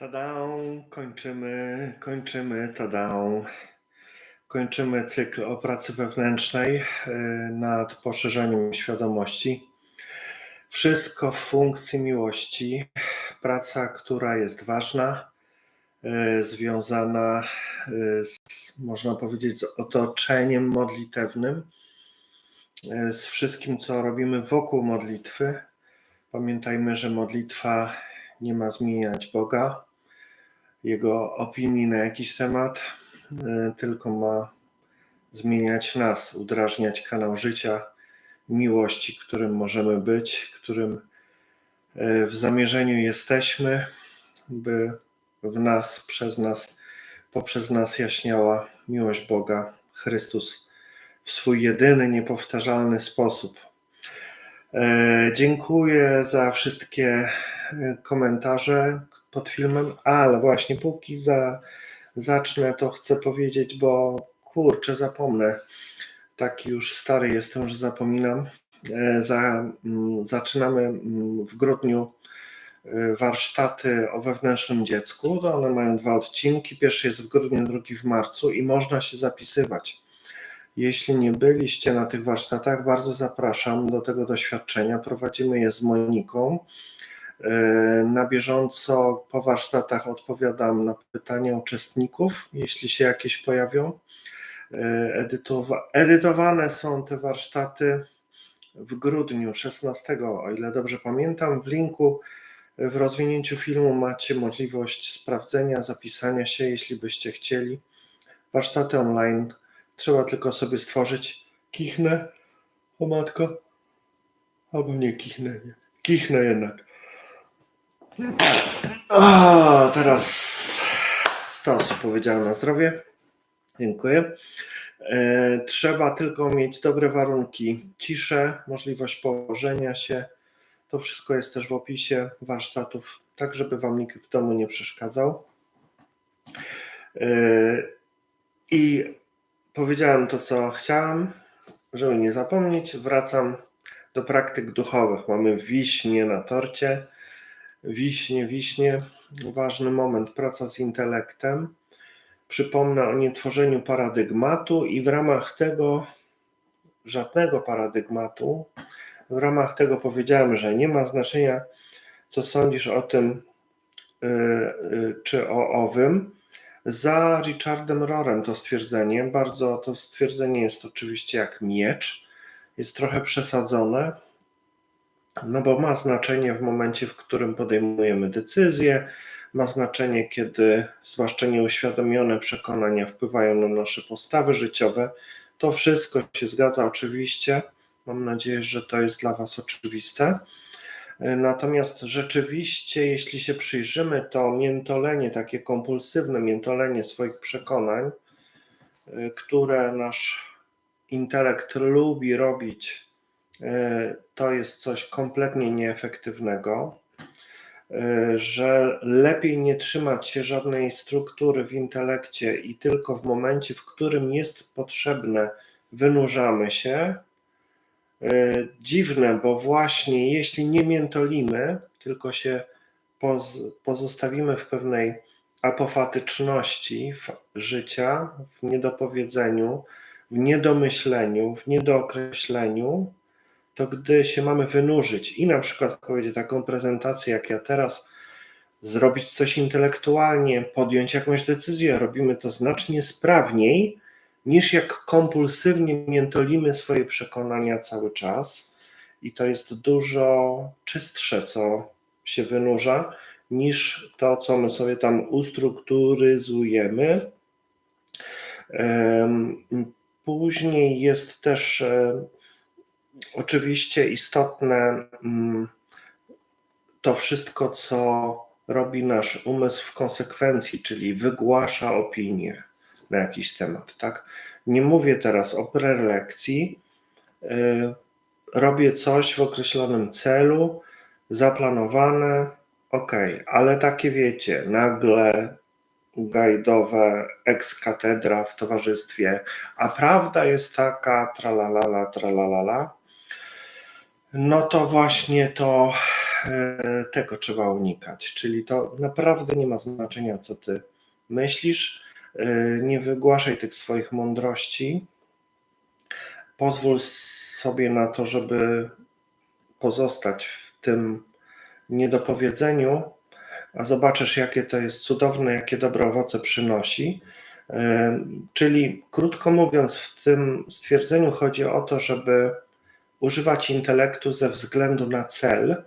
Tadą, kończymy, kończymy, tadą. Kończymy cykl o pracy wewnętrznej y, nad poszerzeniem świadomości. Wszystko w funkcji miłości. Praca, która jest ważna, y, związana y, z, można powiedzieć, z otoczeniem modlitewnym, z wszystkim, co robimy wokół modlitwy. Pamiętajmy, że modlitwa nie ma zmieniać Boga, Jego opinii na jakiś temat, y, tylko ma zmieniać nas, udrażniać kanał życia, miłości, którym możemy być, którym y, w zamierzeniu jesteśmy, by w nas, przez nas, poprzez nas jaśniała miłość Boga, Chrystus w swój jedyny, niepowtarzalny sposób. E, Dziękuję za wszystkie e, komentarze pod filmem, ale właśnie póki za, zacznę, to chcę powiedzieć, bo kurczę, zapomnę. Taki już stary jestem, że zapominam. E, Za, mm, zaczynamy mm, w grudniu e, warsztaty o wewnętrznym dziecku. One mają dwa odcinki. Pierwszy jest w grudniu, drugi w marcu i można się zapisywać. Jeśli nie byliście na tych warsztatach, bardzo zapraszam do tego doświadczenia. Prowadzimy je z Moniką. E, Na bieżąco po warsztatach odpowiadam na pytania uczestników, jeśli się jakieś pojawią. E, Edytowa- edytowane są te warsztaty w grudniu 16, o ile dobrze pamiętam. W linku w rozwinięciu filmu macie możliwość sprawdzenia, zapisania się, jeśli byście chcieli. Warsztaty online trzeba tylko sobie stworzyć. Kichnę, o matko, albo nie kichnę, nie. kichnę jednak. A, teraz 100 osób powiedziałem na zdrowie. Dziękuję. E, Trzeba tylko mieć dobre warunki, ciszę, możliwość położenia się. To wszystko jest też w opisie warsztatów, tak żeby Wam nikt w domu nie przeszkadzał. E, I powiedziałem to, co chciałem, żeby nie zapomnieć. Wracam do praktyk duchowych. Mamy wiśnie na torcie. Wiśnie, wiśnie. Ważny moment, praca z intelektem. Przypomnę o nietworzeniu paradygmatu i w ramach tego żadnego paradygmatu. W ramach tego powiedziałem, że nie ma znaczenia, co sądzisz o tym y, y, czy o owym. Za Richardem Rorem to stwierdzenie. Bardzo to stwierdzenie jest oczywiście jak miecz. Jest trochę przesadzone, no bo ma znaczenie w momencie, w którym podejmujemy decyzje, ma znaczenie, kiedy zwłaszcza nieuświadomione przekonania wpływają na nasze postawy życiowe. To wszystko się zgadza oczywiście. Mam nadzieję, że to jest dla Was oczywiste. Natomiast rzeczywiście, jeśli się przyjrzymy, to miętolenie, takie kompulsywne miętolenie swoich przekonań, y, które nasz intelekt lubi robić, to jest coś kompletnie nieefektywnego, y, że lepiej nie trzymać się żadnej struktury w intelekcie i tylko w momencie, w którym jest potrzebne, wynurzamy się. Y, Dziwne, bo właśnie jeśli nie miętolimy, tylko się poz, pozostawimy w pewnej apofatyczności życia, w niedopowiedzeniu, w niedomyśleniu, w niedookreśleniu, to gdy się mamy wynurzyć i na przykład powiedzieć taką prezentację jak ja teraz, zrobić coś intelektualnie, podjąć jakąś decyzję, robimy to znacznie sprawniej niż jak kompulsywnie miętolimy swoje przekonania cały czas. I to jest dużo czystsze, co się wynurza, niż to, co my sobie tam ustrukturyzujemy. Em, Później jest też oczywiście istotne mm, to wszystko, co robi nasz umysł w konsekwencji, czyli wygłasza opinię na jakiś temat. Tak? Nie mówię teraz o prelekcji. y, Robię coś w określonym celu, zaplanowane, ok, ale takie wiecie, nagle gajdowe ex katedra w towarzystwie, a prawda jest taka, tralalala, tralalala, no to właśnie to e, tego trzeba unikać. Czyli to naprawdę nie ma znaczenia, co ty myślisz. E, Nie wygłaszaj tych swoich mądrości. Pozwól sobie na to, żeby pozostać w tym niedopowiedzeniu, a zobaczysz, jakie to jest cudowne, jakie dobre owoce przynosi. E, Czyli, krótko mówiąc, w tym stwierdzeniu chodzi o to, żeby używać intelektu ze względu na cel,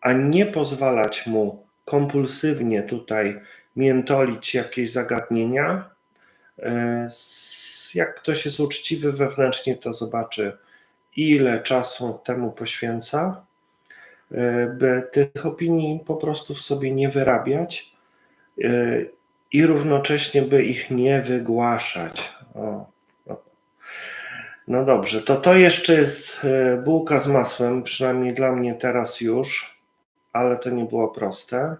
a nie pozwalać mu kompulsywnie tutaj miętolić jakieś zagadnienia. E, Jak ktoś jest uczciwy wewnętrznie, to zobaczy, ile czasu temu poświęca, e, by tych opinii po prostu w sobie nie wyrabiać e, i równocześnie, by ich nie wygłaszać. O. No dobrze, to to jeszcze jest e, bułka z masłem, przynajmniej dla mnie teraz już, ale to nie było proste.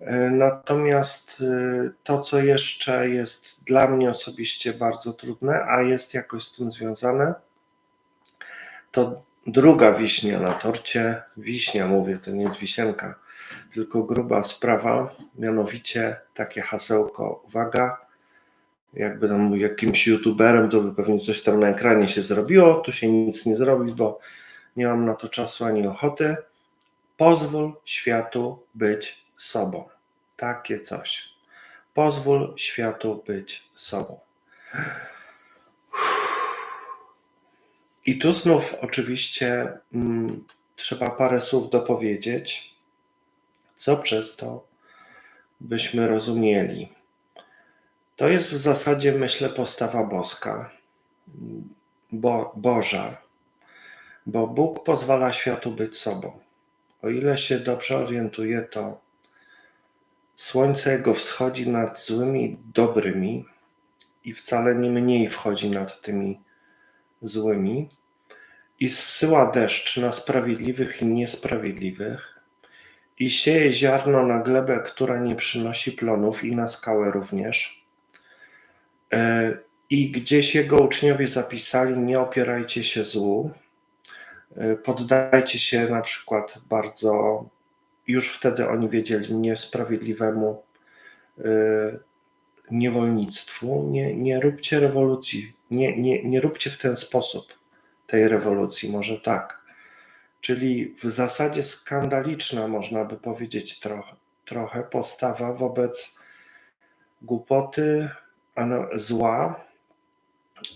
E, Natomiast e, to, co jeszcze jest dla mnie osobiście bardzo trudne, a jest jakoś z tym związane, to druga wiśnia na torcie. Wiśnia mówię, to nie jest wisienka, tylko gruba sprawa, mianowicie takie hasełko. Uwaga, jakby tam jakimś youtuberem, to by pewnie coś tam na ekranie się zrobiło. Tu się nic nie zrobi, bo nie mam na to czasu ani ochoty. Pozwól światu być sobą. Takie coś. Pozwól światu być sobą. I tu znów oczywiście mm, trzeba parę słów dopowiedzieć, co przez to byśmy rozumieli. To jest w zasadzie, myślę, postawa boska, bo, Boża, bo Bóg pozwala światu być sobą. O ile się dobrze orientuję, to słońce jego wschodzi nad złymi dobrymi i wcale nie mniej wchodzi nad tymi złymi i zsyła deszcz na sprawiedliwych i niesprawiedliwych i sieje ziarno na glebę, która nie przynosi plonów i na skałę również. E, I gdzieś jego uczniowie zapisali: Nie opierajcie się złu, e, poddajcie się na przykład bardzo, już wtedy oni wiedzieli, niesprawiedliwemu e, niewolnictwu. Nie, nie róbcie rewolucji, nie, nie, nie róbcie w ten sposób tej rewolucji, może tak. Czyli w zasadzie skandaliczna, można by powiedzieć, trochę, trochę postawa wobec głupoty, zła,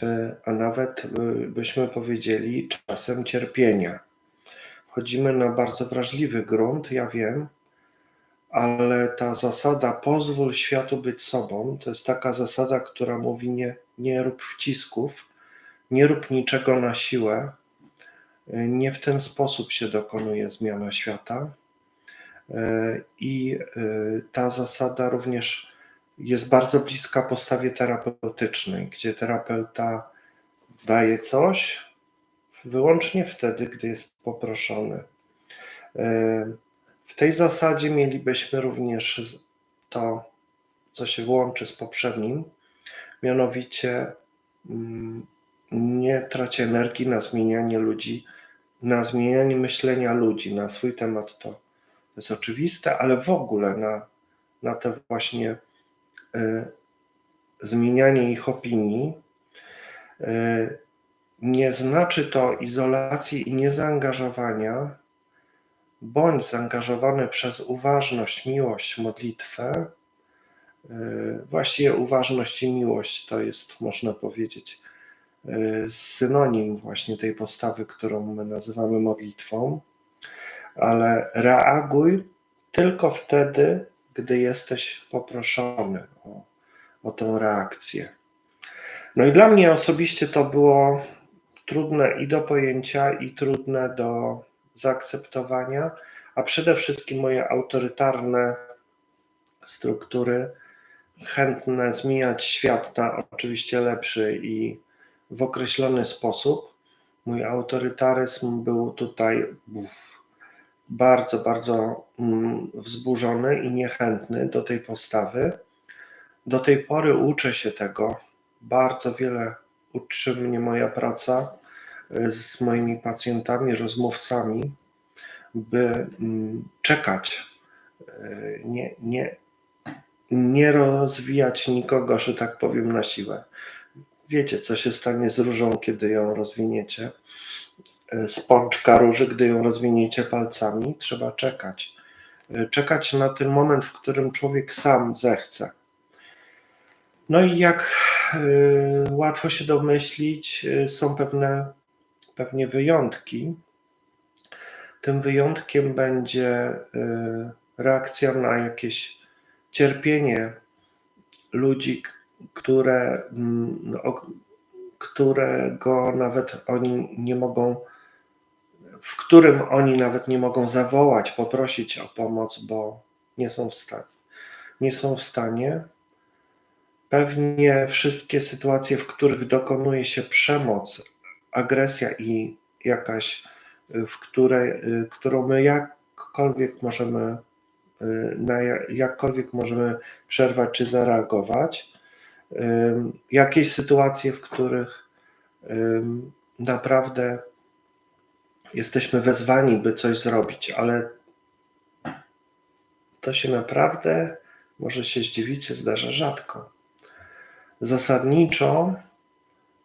y, a nawet y, byśmy powiedzieli czasem cierpienia. Wchodzimy na bardzo wrażliwy grunt, ja wiem, ale ta zasada pozwól światu być sobą, to jest taka zasada, która mówi nie, nie rób wcisków, nie rób niczego na siłę. Nie w ten sposób się dokonuje zmiana świata. I ta zasada również jest bardzo bliska postawie terapeutycznej, gdzie terapeuta daje coś wyłącznie wtedy, gdy jest poproszony. W tej zasadzie mielibyśmy również to, co się łączy z poprzednim, mianowicie mm, nie trać energii na zmienianie ludzi, na zmienianie myślenia ludzi na swój temat. To jest oczywiste, ale w ogóle na, na te właśnie zmienianie ich opinii. Y, nie znaczy to izolacji i niezaangażowania. Bądź zaangażowany przez uważność, miłość, modlitwę. Y, Właściwie uważność i miłość to jest, można powiedzieć, synonim właśnie tej postawy, którą my nazywamy modlitwą, ale reaguj tylko wtedy, gdy jesteś poproszony o, o tą reakcję. No i dla mnie osobiście to było trudne i do pojęcia, i trudne do zaakceptowania, a przede wszystkim moje autorytarne struktury, chętne zmieniać świat na oczywiście lepszy i w określony sposób. Mój autorytaryzm był tutaj bardzo, bardzo mm, wzburzony i niechętny do tej postawy. Do tej pory uczę się tego. Bardzo wiele uczy mnie moja praca y, z moimi pacjentami, rozmówcami, by mm, czekać, y, nie, nie, nie rozwijać nikogo, że tak powiem, na siłę. Wiecie, co się stanie z różą, kiedy ją rozwiniecie. Z pączka róży, gdy ją rozwiniecie palcami, trzeba czekać. Y, Czekać na ten moment, w którym człowiek sam zechce. No i jak y, łatwo się domyślić, są pewne pewnie wyjątki. Tym wyjątkiem będzie reakcja na jakieś cierpienie ludzi, które, którego nawet oni nie mogą, w którym oni nawet nie mogą zawołać, poprosić o pomoc, bo nie są w stanie. Nie są w stanie. Pewnie wszystkie sytuacje, w których dokonuje się przemoc, agresja i jakaś, w której, którą my jakkolwiek możemy, na ja- jakkolwiek możemy przerwać czy zareagować, jakieś sytuacje, w których naprawdę jesteśmy wezwani, by coś zrobić, ale to się naprawdę, może się zdziwicie, zdarza rzadko. Zasadniczo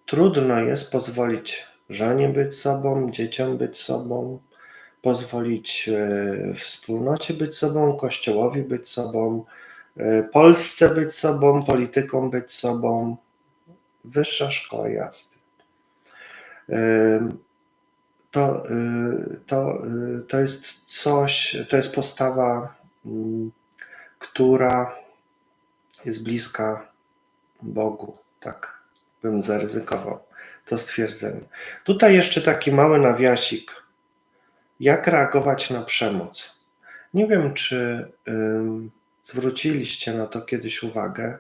trudno jest pozwolić żonie być sobą, dzieciom być sobą, pozwolić e, wspólnocie być sobą, kościołowi być sobą, e, Polsce być sobą, politykom być sobą. Wyższa szkoła jazdy. To, y, to, y, to jest coś, to jest postawa, mm, która jest bliska Bogu, tak bym zaryzykował to stwierdzenie. Tutaj jeszcze taki mały nawiasik. Jak reagować na przemoc? Nie wiem, czy zwróciliście na to kiedyś uwagę.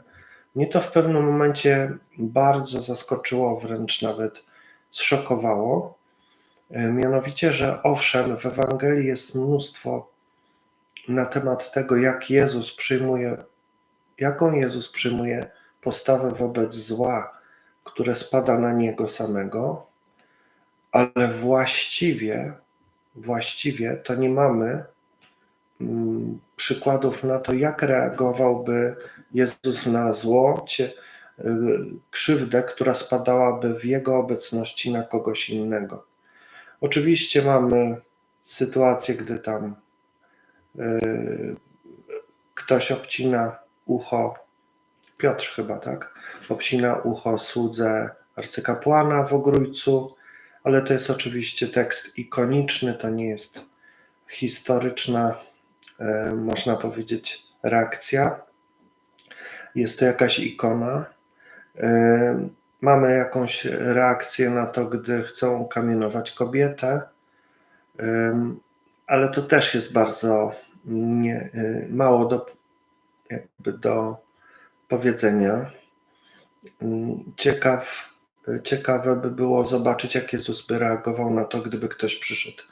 Mnie to w pewnym momencie bardzo zaskoczyło, wręcz nawet zszokowało. Y, Mianowicie, że owszem, w Ewangelii jest mnóstwo na temat tego, jak Jezus przyjmuje, jaką Jezus przyjmuje postawę wobec zła, które spada na niego samego, ale właściwie, właściwie to nie mamy mm, przykładów na to, jak reagowałby Jezus na zło, y, krzywdę, która spadałaby w jego obecności na kogoś innego. Oczywiście mamy sytuację, gdy tam y, ktoś obcina ucho, Piotr chyba, tak? Obcina ucho słudze arcykapłana w Ogrójcu, ale to jest oczywiście tekst ikoniczny, to nie jest historyczna, e, można powiedzieć, reakcja. Jest to jakaś ikona. E, Mamy jakąś reakcję na to, gdy chcą kamienować kobietę, ale to też jest bardzo nie, y, mało do, jakby do powiedzenia. Ciekaw, ciekawe by było zobaczyć, jak Jezus by reagował na to, gdyby ktoś przyszedł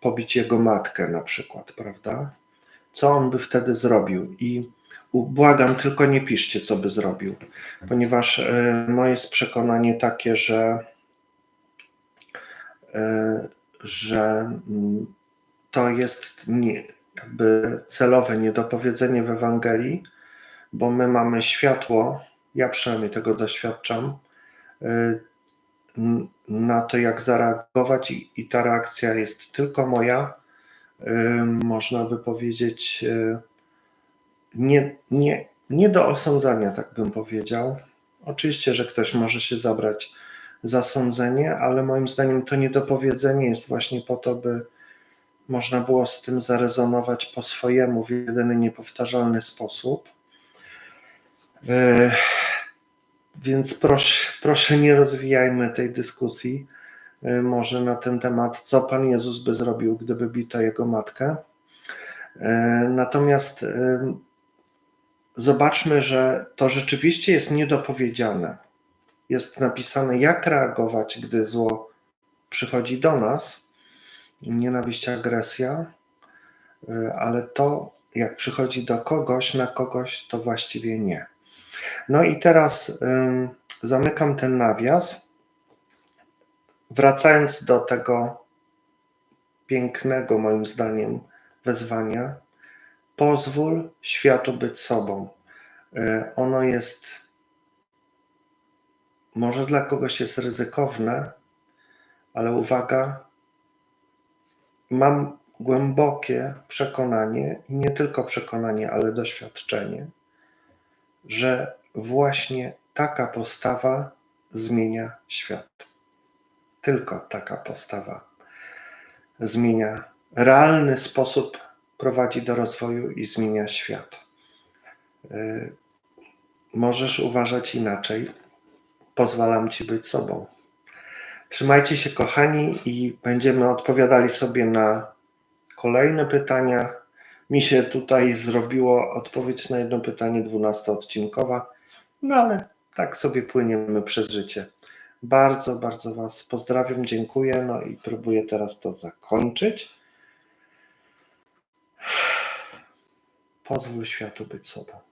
pobić jego matkę na przykład, prawda? Co on by wtedy zrobił? I błagam, tylko nie piszcie, co by zrobił, ponieważ y, moje jest przekonanie takie, że y, że mm, to jest nie, jakby celowe niedopowiedzenie w Ewangelii, bo my mamy światło, ja przynajmniej tego doświadczam, n- na to, jak zareagować, i, i ta reakcja jest tylko moja. Można by powiedzieć, nie, nie, nie do osądzania, tak bym powiedział. Oczywiście, że ktoś może się zabrać za sądzenie, ale moim zdaniem to niedopowiedzenie jest właśnie po to, by można było z tym zarezonować po swojemu w jedyny niepowtarzalny sposób. E, Więc proszę, proszę nie rozwijajmy tej dyskusji e, może na ten temat, co Pan Jezus by zrobił, gdyby bito jego matkę. E, Natomiast zobaczmy, że to rzeczywiście jest niedopowiedziane. Jest napisane, jak reagować, gdy zło przychodzi do nas, nienawiść, agresja, y, ale to, jak przychodzi do kogoś, na kogoś, to właściwie nie. No i teraz ym, zamykam ten nawias. Wracając do tego pięknego, moim zdaniem, wezwania. Pozwól światu być sobą. E, Ono jest, może dla kogoś jest ryzykowne, ale uwaga, mam głębokie przekonanie, nie tylko przekonanie, ale doświadczenie, że właśnie taka postawa zmienia świat. Tylko taka postawa zmienia realny sposób, prowadzi do rozwoju i zmienia świat. Y, Możesz uważać inaczej. Pozwalam ci być sobą. Trzymajcie się, kochani, i będziemy odpowiadali sobie na kolejne pytania. Mi się tutaj zrobiło odpowiedź na jedno pytanie 12-odcinkowa, no ale tak sobie płyniemy przez życie. Bardzo, bardzo Was pozdrawiam, dziękuję. No i próbuję teraz to zakończyć. Pozwól światu być sobą.